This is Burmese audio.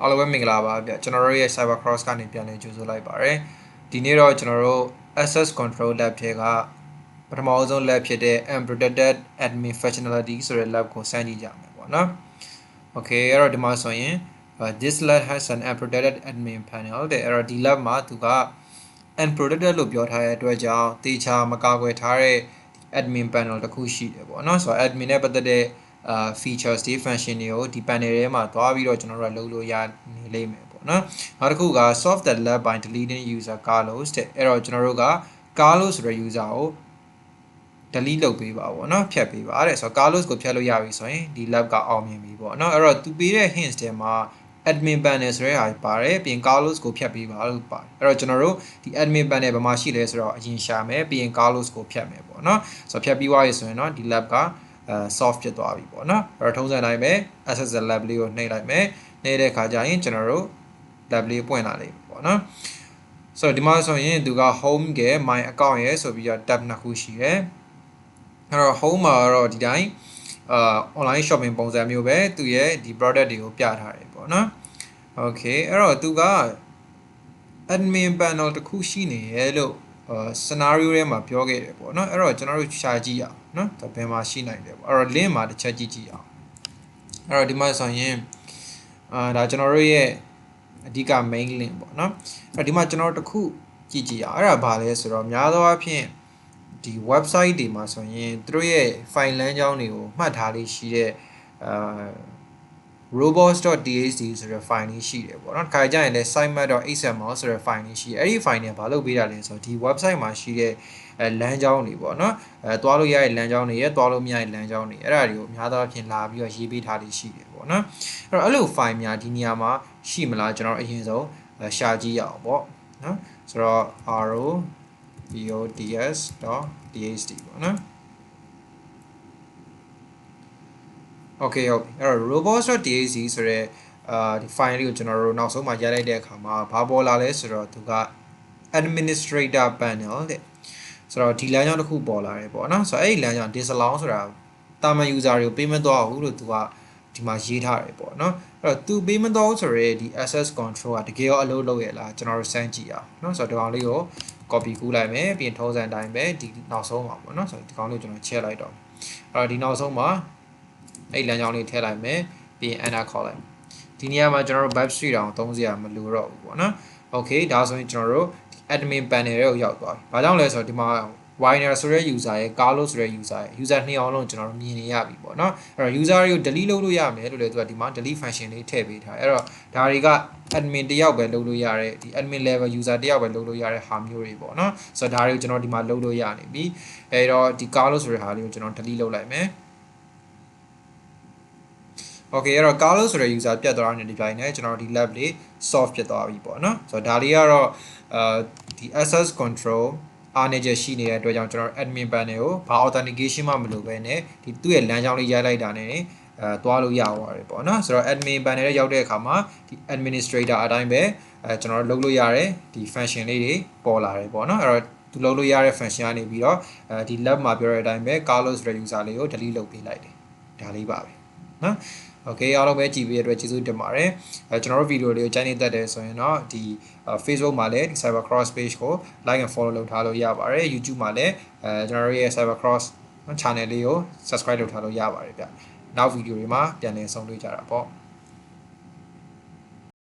အားလုံးပဲမင်္ဂလာပါဗျကျွန်တော်တို့ရဲ့ Cyber Cross ကနေပြန်လည်ကြိုဆိုလိုက်ပါရယ်ဒီနေ့တော့ကျွန်တော်တို့ Access Control Lab ထဲကပထမအဆုံး lab ဖြစ်တဲ့ Unprotected Admin Functionality ဆိုတဲ့ lab ကိုစမ်းကြည့်ကြမယ်ပေါ့နော် Okay အဲ့တော့ဒီမှာဆိုရင် uh, this lab has an unprotected admin panel တဲ့အဲ့တော့ဒီ lab မှာသူက unprotected လို့ပြောထားတဲ့အတွက်ကြောင့်တေချာမကာကွယ်ထားတဲ့ admin panel တစ်ခုရှိတယ်ပေါ့နော်ဆိုတော့ admin နဲ့ပတ်သက်တဲ့ အာ features တွေ function တွေကိုဒီ panel ထဲမှာသွားပြီးတော့ကျွန်တော်တို့ကလုပ်လို့ရနေလိမ့်မယ်ပေါ့နော်နောက်တစ်ခုက solve the lab by deleting user carlos တဲ့အဲ့တော့ကျွန်တော်တို့က carlos ဆိုတဲ့ user ကို delete လုပ်ပေးပါပေါ့နော်ဖြတ်ပေးပါတဲ့ဆိုတော့ carlos ကိုဖြတ်လို့ရပြီဆိုရင်ဒီ lab ကအောင်မြင်ပြီပေါ့နော်အဲ့တော့သူပေးတဲ့ hints ထဲမှာ admin panel ဆိုတဲ့ဟာပါတယ်ပြီးရင် carlos ကိုဖြတ်ပေးပါလို့ပါတယ်အဲ့တော့ကျွန်တော်တို့ဒီ admin panel ဘာမှရှိလဲဆိုတော့အရင်ရှာမယ်ပြီးရင် carlos ကိုဖြတ်မယ်ပေါ့နော်ဆိုတော့ဖြတ်ပြီးသွားပြီဆိုရင်တော့ဒီ lab က အဲ soft ဖြစ်သွားပြီပေါ့နော်အဲ့တော့ထုံးစံတိုင်းပဲ SSL lab လေးကိုနှိပ်လိုက်မယ်နှိပ်တဲ့အခါကျရင်ကျွန်တော်တို့ lab လေးပွင့်လာလိမ့်မယ်ပေါ့နော်ဆိုတော့ဒီမှာဆိုရင်သူက home က my account ရဲ့ဆိုပြီးတော့ tab နှစ်ခုရှိတယ်အဲ့တော့ home မှာတော့ဒီတိုင်းအာ online shopping ပုံစံမျိုးပဲသူရဲ့ဒီ product တွေကိုပြထားတယ်ပေါ့နော် okay အဲ့တော့သူက admin panel တစ်ခုရှိနေရဲ့လို့အာ scenario ထဲမှာပြောခဲ့တယ်ပေါ့နော်အဲ့တော့ကျွန်တော်တို့ရှာကြည့်အောင်နော်ဒါဘယ်မှာရှိနိုင်တယ်ပေါ့အဲ့တော့ link မှာတစ်ချက်ကြည့်ကြည့်အောင်အဲ့တော့ဒီမှာဆိုရင်အာဒါကျွန်တော်တို့ရဲ့အဓိက main link ပေါ့နော်အဲ့တော့ဒီမှာကျွန်တော်တို့တစ်ခုကြည့်ကြည့်အောင်အဲ့ဒါဘာလဲဆိုတော့များသောအားဖြင့်ဒီ website တွေမှာဆိုရင်သူတို့ရဲ့ file လမ်းကြောင်းတွေကိုမှတ်ထားလေးရှိတဲ့အာ robots.txt ဆိုတဲ့ file လေးရှိတယ်ပေါ့နော်။ခါကြရင်လည်း sitemap.xml ဆိုတဲ့ file လေးရှိတယ်။အဲ့ဒီ file เนี่ยဘာလုပ်ပေးတာလဲဆိုတော့ဒီ website မှာရှိတဲ့အဲလမ်းကြောင်းတွေပေါ့နော်။အဲသွားလို့ရတဲ့လမ်းကြောင်းတွေရဲ့သွားလို့မရတဲ့လမ်းကြောင်းတွေအဲ့ဒါတွေကိုအများသောအားဖြင့်လာပြီးတော့ရေးပေးထားလေးရှိတယ်ပေါ့နော်။အဲ့တော့အဲ့လို file များဒီနေရာမှာရှိမလားကျွန်တော်အရင်ဆုံးရှာကြည့်ရအောင်ပေါ့နော်။ဆိုတော့ robots.txt ပေါ့နော်။ Okay ဟုတ်ပြီအဲ့တော့ robots.txt ဆိုရဲအာဒီ file လေးကိုကျွန်တော်တို့နောက်ဆုံးမှာရိုက်လိုက်တဲ့အခါမှာဘာပေါ်လာလဲဆိုတော့သူက administrator panel တဲ့ဆိုတော့ဒီလမ်းကြောင်းတစ်ခုပေါ်လာတယ်ပေါ့နော်ဆိုတော့အဲ့ဒီလမ်းကြောင်း disallow ဆိုတာတာမန် user တွေကိုပေးမသွားဘူးလို့သူကဒီမှာရေးထားတယ်ပေါ့နော်အဲ့တော့သူပေးမသွားဘူးဆိုရဲဒီ access control ကတကယ်ရောအလုပ်လုပ်ရလားကျွန်တော်တို့စမ်းကြည့်အောင်နော်ဆိုတော့ဒီကောင်လေးကို copy ကူးလိုက်မယ်ပြီးရင်ထုံးစံတိုင်းပဲဒီနောက်ဆုံးမှာပေါ့နော်ဆိုတော့ဒီကောင်လေးကိုကျွန်တော်ချက်လိုက်တော့အဲ့တော့ဒီနောက်ဆုံးမှာ အဲ့လမ်းကြောင်းလေးထည့်လိုက်မယ်ပြီးရင် enter ခေါ်လိုက်ဒီနေရာမှာကျွန်တော်တို့ web street အောင်သုံးစရာမလိုတော့ဘူးပေါ့နော် okay ဒါဆိုရင်ကျွန်တော်တို့ admin panel တွေကိုရောက်သွားပြီ။ဘာကြောင့်လဲဆိုတော့ဒီမှာ Winer ဆိုတဲ့ user ရဲ့ Carlos ဆိုတဲ့ user ရဲ့ user နှစ်အောင်လုံးကျွန်တော်တို့မြင်နေရပြီပေါ့နော်။အဲ့တော့ user တွေကို delete လုပ်လို့ရမယ်လို့လည်းသူကဒီမှာ delete function လေးထည့်ပေးထားတယ်။အဲ့တော့ဒါတွေက admin တယောက်ပဲလုပ်လို့ရတဲ့ဒီ admin level user တယောက်ပဲလုပ်လို့ရတဲ့ဟာမျိုးတွေပေါ့နော်။ဆိုတော့ဒါတွေကိုကျွန်တော်ဒီမှာလုပ်လို့ရနေပြီ။အဲ့တော့ဒီ Carlos ဆိုတဲ့ဟာလေးကိုကျွန်တော် delete လုပ်လိုက်မယ်။ Okay အဲ့တော့ Carlos ဆိုတဲ့ user ပြတ်သွားတဲ့ဒီပိုင်းနဲ့ကျွန်တော်ဒီ lab လေး solve ဖြစ်သွားပြီပေါ့နော်ဆိုတော့ဒါလေးကတော့အာဒီ access control အားနေချက်ရှိနေတဲ့အတွက်ကြောင့်ကျွန်တော် admin panel ကိုဘာ authentication မှမလုပ်ဘဲနဲ့ဒီသူ့ရဲ့လမ်းကြောင်းလေးရိုက်လိုက်တာနဲ့အဲသွားလို့ရသွားတယ်ပေါ့နော်ဆိုတော့ admin panel ရဲ့ရောက်တဲ့အခါမှာဒီ administrator အတိုင်းပဲအဲကျွန်တော်လုပ်လို့ရတဲ့ဒီ function လေးတွေပေါ်လာတယ်ပေါ့နော်အဲ့တော့သူလုပ်လို့ရတဲ့ function ကနေပြီးတော့အဲဒီ lab မှာပြောတဲ့အတိုင်းပဲ Carlos ဆိုတဲ့ user လေးကို delete လုပ်ပေးလိုက်တယ်ဒါလေးပါပဲနော် okay အားလုံးပဲကြည့်ပေးတဲ့အတွက်ကျေးဇူးတင်ပါတယ်အဲကျွန်တော်တို့ဗီဒီယိုလေးကိုကြိုက်နေတတ်တယ်ဆိုရင်တော့ဒီ Facebook မှာလည်းဒီ Cyber Cross page ကို like and follow လုပ်ထားလို့ရပါတယ် YouTube မှာလည်းအဲကျွန်တော်တို့ရဲ့ Cyber Cross channel လေးကို subscribe လုပ်ထားလို့ရပါတယ်ဗျနောက်ဗီဒီယိုတွေမှာပြန်လည်ဆုံတွေ့ကြတာပေါ့